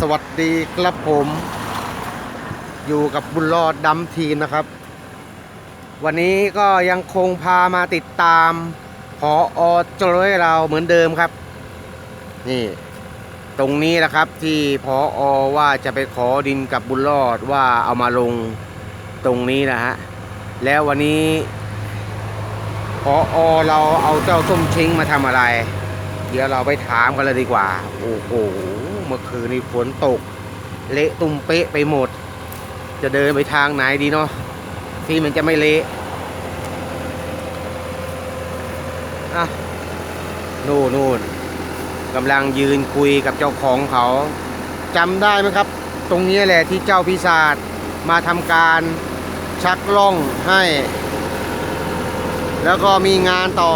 สวัสดีครับผม อยู่กับบุญรอดดำทีนะครับ วันนี้ก็ยังคงพามาติดตามพออจรวยเราเหมือนเดิมครับ นี่ ตรงนี้นะครับที่พออว่าจะไปขอดินกับบุญรอดว่าเอามาลงตรงนี้นะฮะ แล้ววันนี้พออเราเอาเจ้าส้มช้งมาทำอะไร เดี๋ยวเราไปถามกันเลยดีกว่า โอ้โห เมื่อคืนนี้ฝนตก เละตุ้มเป๊ะไปหมด จะเดินไปทางไหนดีเนาะที่มันจะไม่เละอะนู่นนู่นกำลังยืนคุยกับเจ้าของเขาจำได้ไหมครับ ตรงนี้แหละที่เจ้าพิศาจมาทำการชักล่องให้ แล้วก็มีงานต่อ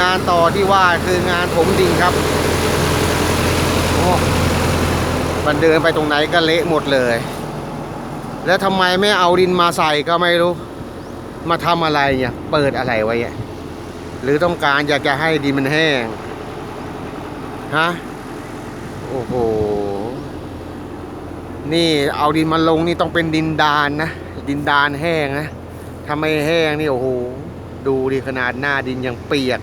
งานต่อที่ว่าคืองานถมดินครับโอ้ มันเดินไปตรงไหนก็เละหมดเลย แล้วทำไมไม่เอาดินมาใส่ก็ไม่รู้ มาทำอะไรเนี่ยเปิดอะไรไว้เ่ยหรือต้องการอยากจะให้ดินมันแห้งฮะโอ้โหนี่เอาดินมาลงนี่ต้องเป็นดินดานนะดินดานแห้งนะถ้าไม่แห้งนี่โอ้โหดูดิขนาดหน้าดินยังเปียก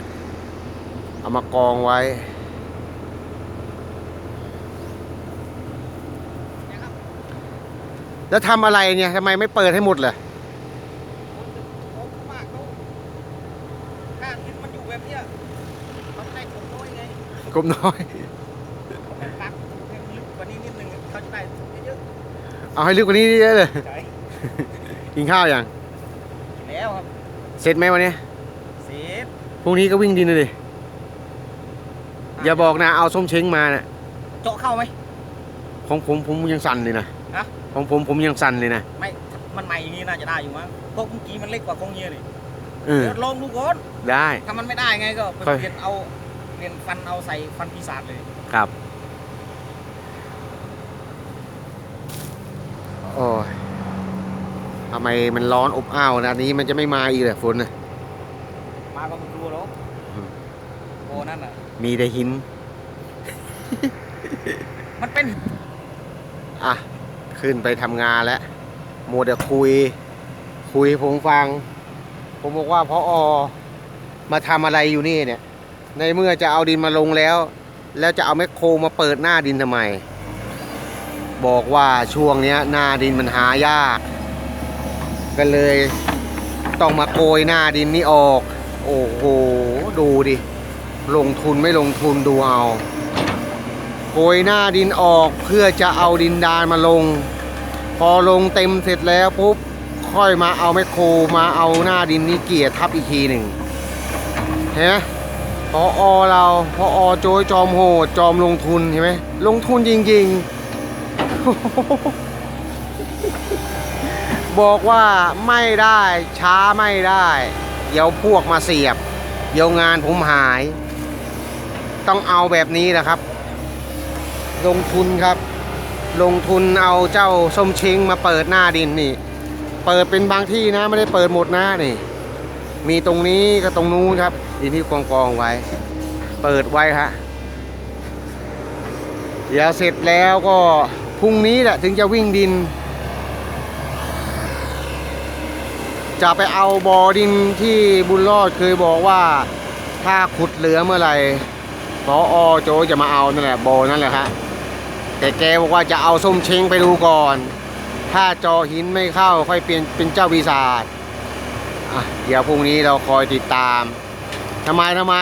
เอามากองไว้ แล้วทำอะไรเนี่ยทำไมไม่เปิดให้หมดเลยมากเขาข้างดินมันอยู่แบบเนี้ยเขาจะได้ถมน้อยไงกลมน้อยเขาไปปักให้ลึกกว่านี้นิดนึงเขาจะได้ถมเยอะเอาให้ลึกกว่านี้เยอะเลยๆใช่กินข้าวยังแล้วครับ เสร็จไหมวันนี้เสร็จ พรุ่งนี้ก็วิ่งดินเลยดิอย่าบอกนะ เอาส้มเช้งมานะเจาะเข้าไหม ของผมผมยังสั่นเลยนะฮะ ของผมผมยังสั่นเลยนะ ไม่ มันใหม่อย่างนี้น่าจะได้อยู่มั้งเพราะเมื่อกี้มันเล็กกว่าของเฮียนี่เออเดี๋ยวลองดูก่อนได้ ถ้ามันไม่ได้ไงก็ไปค่อย เปลี่ยนเอาเปลี่ยนฟันเอาใส่ฟันปีศาจเลยครับโอ้ยทำไมมันร้อนอบอ้าวนะนี้มันจะไม่มาอีกเลยฝนนะมาก็ไม่กลัวหรอกอืม โอ้นั่นน่ะ มีแต่หิน มันเป็นอะ ขึ้นไปทำงานแล้วโมเดคุย คุยให้ผมฟัง ผมบอกว่าพออมาทำอะไรอยู่นี่เนี่ย ในเมื่อจะเอาดินมาลงแล้ว แล้วจะเอาแมคโครมาเปิดหน้าดินทำไม บอกว่าช่วงนี้หน้าดินมันหายาก ก็เลยต้องมาโกยหน้าดินนี้ออก โอ้โห ดูดิ ลงทุนไม่ลงทุนดูเอา โกยหน้าดินออกเพื่อจะเอาดินดานมาลง พอลงเต็มเสร็จแล้วปุ๊บค่อยมาเอาแมคโครมาเอาหน้าดินนี่เกี่ยทับอีกทีหนึ่งเห็นไหมพออเราพออโจยจอมโหดจอมลงทุนเห็นไหมลงทุนจริงๆ บอกว่าไม่ได้ช้าไม่ได้ เดี๋ยวพวกมาเสียบ เดี๋ยวงานผมหาย ต้องเอาแบบนี้แหละครับ ลงทุนครับ ลงทุนเอาเจ้าส้มเช้งมาเปิดหน้าดินนี่ เปิดเป็นบางที่นะไม่ได้เปิดหมดหน้านี่ มีตรงนี้กับตรงนู้นครับดินที่กองกองไว้ เปิดไว้ฮะเดี๋ยวเสร็จแล้วก็พรุ่งนี้แหละถึงจะวิ่งดิน จะไปเอาบอดินที่บุญรอดเคยบอกว่าถ้าขุดเหลือเมื่อไหร่พออโจจะมาเอานั่นแหละบอนั่นแหละครับ แต่แกบอกว่าจะเอาส้มเช้งไปดูก่อน ถ้าจอหินไม่เข้าค่อยเปลี่ยนเป็นเจ้าปีศาจเดี๋ยวพรุ่งนี้เราคอยติดตามทำไมทำไม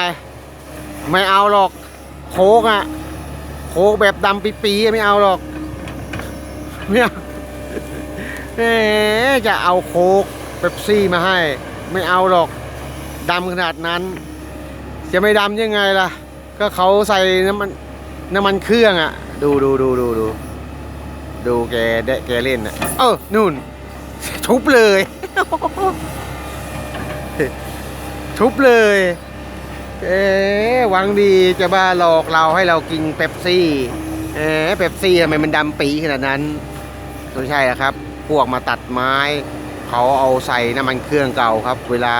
ไม่เอาหรอกโคกอะโคกแบบดำปีๆไม่เอาหรอกเอาแหมจะเอาโคกเป๊ปซี่มาให้ ไม่เอาหรอกดำขนาดนั้น จะไม่ดำยังไงล่ะ ก็เขาใส่น้ำมันน้ำมันเครื่องอะ ดูดูดูดูดูดูแกเดะแกเล่นอะเออนู่น ทุบเลย ทุบเลย เอ๊หวังดีจะบ้าหลอกเราให้เรากินเป๊ปซี่ เอ๊เป๊ปซี่ทำไมมันดำปีขนาดนั้นไม่ใช่อะครับ พวกมาตัดไม้ เขาเอาใส่น้ำมันเครื่องเก่าครับ เวลา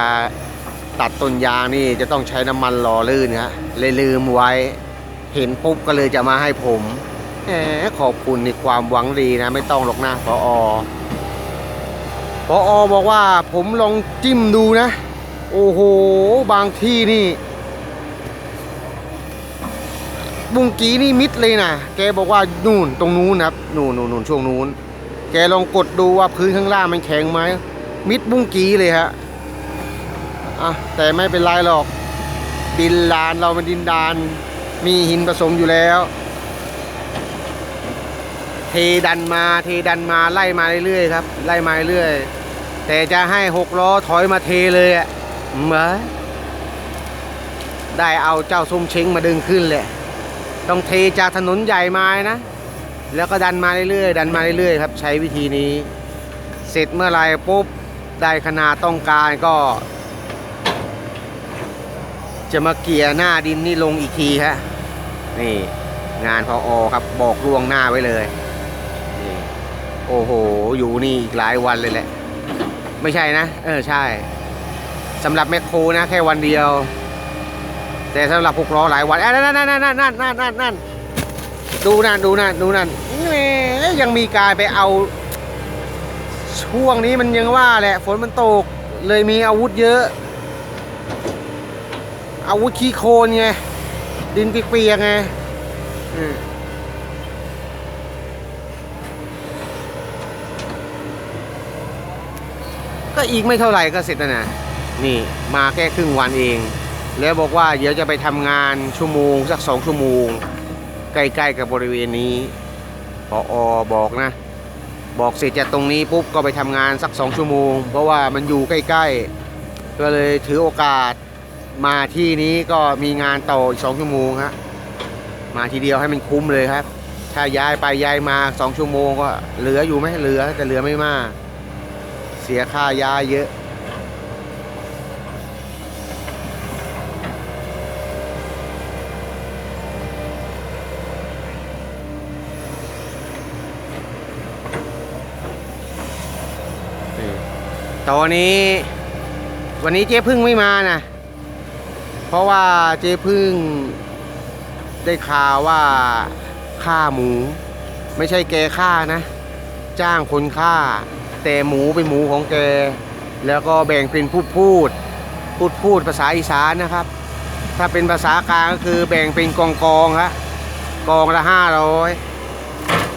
ตัดต้นยางนี่จะต้องใช้น้ำมันหล่อลื่นฮะเลยลืมไว้ เห็นปุ๊บก็เลยจะมาให้ผมแหมขอบคุณในความหวังดีนะ ไม่ต้องหรอกนะพออพออบอกว่าผมลองจิ้มดูนะ โอ้โห บางที่นี่ บุงกีนี่มิดเลยนะแกบอกว่านู่นตรงนู้นครับนู่นนู่นนู่นช่วงนู้น แกลองกดดูว่าพื้นข้างล่างมันแข็งไหมมิดบุ้งกีเลยฮะอะแต่ไม่เป็นไรหรอกดินลานเรามันดินดาน มีหินผสมอยู่แล้ว เทดันมาเทดันมาไล่มาเรื่อยๆครับ ไล่มาเรื่อยแต่จะให้หกล้อถอยมาเทเลยอะเหมือได้เอาเจ้าส้มเช้งมาดึงขึ้นเลยต้องเทจากถนนใหญ่มานะ แล้วก็ดันมาเรื่อยๆดันมาเรื่อยๆครับ ใช้วิธีนี้ เสร็จเมื่อไรปุ๊บได้ขนาดต้องการก็ จะมาเกี่ยหน้าดินนี่ลงอีกทีฮะ นี่งานพออครับบอกล่วงหน้าไว้เลยนี่โอ้โห อยู่นี่อีกหลายวันเลยแหละ ไม่ใช่นะ เออใช่สำหรับแมคโครนะ แค่วันเดียว แต่สำหรับพวกล้อหลายวันเอ้ยนั่นนั่นนั่นนั่นนั่นนั่นนั่นนั่นดูนั่นดูนั่นดูนั่นแหมยังมีการไปเอา ช่วงนี้มันยังว่าแหละ ฝนมันตก เลยมีอาวุธเยอะ อาวุธขี้โคลนไง ดินเปียกๆไงก็อีกไม่เท่าไหร่ก็เสร็จแล้วนะนี่มาแค่ครึ่งวันเอง แล้วบอกว่าเดี๋ยวจะไปทำงานชั่วโมงสักสองชั่วโมง ใกล้ๆกับบริเวณนี้พออบอกนะ บอกเสร็จจากตรงนี้ปุ๊บก็ไปทำงานสักสองชั่วโมง เพราะว่ามันอยู่ใกล้ๆ ก็เลยถือโอกาส มาที่นี้ก็มีงานต่ออีกสองชั่วโมงฮะมาทีเดียวให้มันคุ้มเลยครับ ถ้าย้ายไปย้ายมาสองชั่วโมงก็เหลืออยู่ไหมเหลือแต่เหลือไม่มาก เสียค่าย้ายเยอะตอนนี้ วันนี้เจ๊พึ่งไม่มานะ เพราะว่าเจ๊พึ่งได้ข่าวว่าฆ่าหมู ไม่ใช่แกฆ่านะ จ้างคนฆ่า แต่หมูเป็นหมูของแก แล้วก็แบ่งเป็นพูดพูด พูดพูดภาษาอีสานนะครับ ถ้าเป็นภาษากลางก็คือแบ่งเป็นกองกองฮะกองละห้าร้อย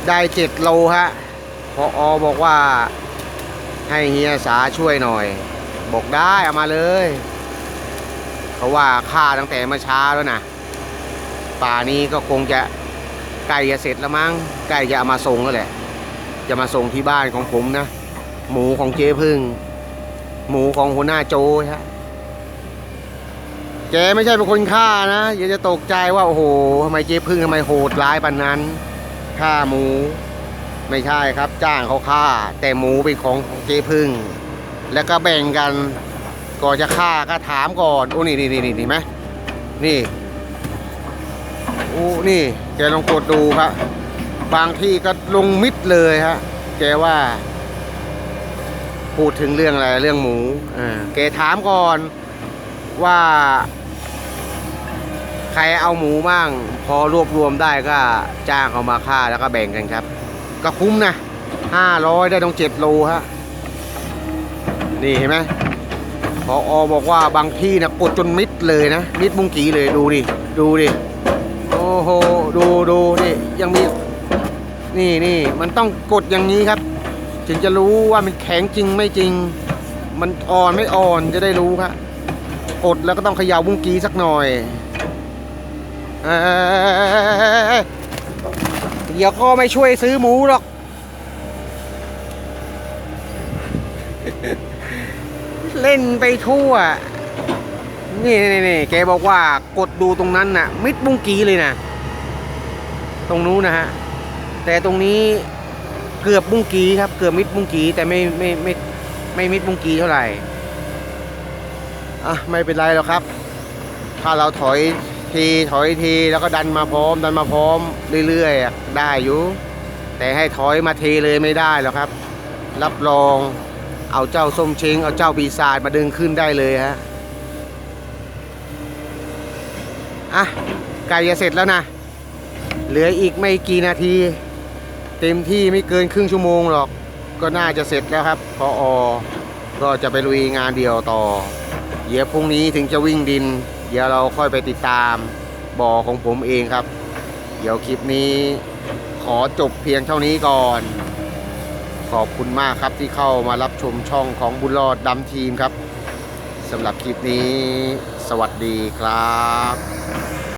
ได้เจ็ดโลฮะพออบอกว่าให้เฮียสาช่วยหน่อย บอกได้เอามาเลย เขาว่าฆ่าตั้งแต่เมื่อเช้าแล้วนะป่านี้ก็คงจะใกล้จะเสร็จแล้วมั้งใกล้จะเอามาส่งแล้วแหละ จะมาส่งที่บ้านของผมนะ หมูของเจ๊พึ่ง หมูของหัวหน้าโจฮะแกไม่ใช่เป็นคนฆ่านะอย่าจะตกใจว่าโอ้โหทำไมเจ๊พึ่งทำไมโหดร้ายปานนั้นฆ่าหมู ไม่ใช่ครับ จ้างเขาฆ่า แต่หมูเป็นของเจ๊พึ่ง แล้วก็แบ่งกัน ก่อนจะฆ่าก็ถามก่อนโอ้นี่นี่นี่นี่ไหมนี่โอ้นี่แกลองกดดูครับบางที่ก็ลงมิดเลยฮะแกว่า พูดถึงเรื่องอะไรเรื่องหมูอ่าแกถามก่อนว่า ใครเอาหมูบ้าง พอรวบรวมได้ก็จ้างเขามาฆ่าแล้วก็แบ่งกันครับ ก็คุ้มนะห้าร้อยได้ต้องเจ็ดโลฮะนี่เห็นไหม พออบอกว่าบางที่นะกดจนมิดเลยนะ มิดบุ้งกีเลยดูดิ ดูดิ โอ้โห ดูดูนี่ยังมี นี่นี่มันต้องกดอย่างนี้ครับ ถึงจะรู้ว่ามันแข็งจริงไม่จริง มันอ่อนไม่อ่อนจะได้รู้ครับกดแล้วก็ต้องเขย่าบุ้งกีสักหน่อยเอ้ยเดี๋ยวก็ไม่ช่วยซื้อหมูหรอก เล่นไปทั่ว นี่นี่นี่แกบอกว่ากดดูตรงนั้นน่ะ มิดบุ้งกีเลยนะ ตรงนู้นนะฮะ แต่ตรงนี้เกือบบุ้งกีครับ เกือบมิดบุ้งกีแต่ไม่ไม่ไม่ไม่มิดบุ้งกีเท่าไหร่ อะไม่เป็นไรหรอกครับ ถ้าเราถอยทีถอยทีแล้วก็ดันมาพร้อม ดันมาพร้อมเรื่อยๆได้อยู่ แต่ให้ถอยมาเทเลยไม่ได้หรอกครับ รับรอง เอาเจ้าส้มเช้งเอาเจ้าปีศาจมาดึงขึ้นได้เลยฮะอะไก่จะเสร็จแล้วนะ เหลืออีกไม่กี่นาที เต็มที่ไม่เกินครึ่งชั่วโมงหรอก ก็น่าจะเสร็จแล้วครับพออก็จะไปลุยงานเดียวต่อ เดี๋ยวพรุ่งนี้ถึงจะวิ่งดิน เดี๋ยวเราค่อยไปติดตามบ่อของผมเองครับ เดี๋ยวคลิปนี้ขอจบเพียงเท่านี้ก่อน ขอบคุณมากครับที่เข้ามารับชมช่องของบุญรอดดำทีมครับสำหรับคลิปนี้ สวัสดีครับ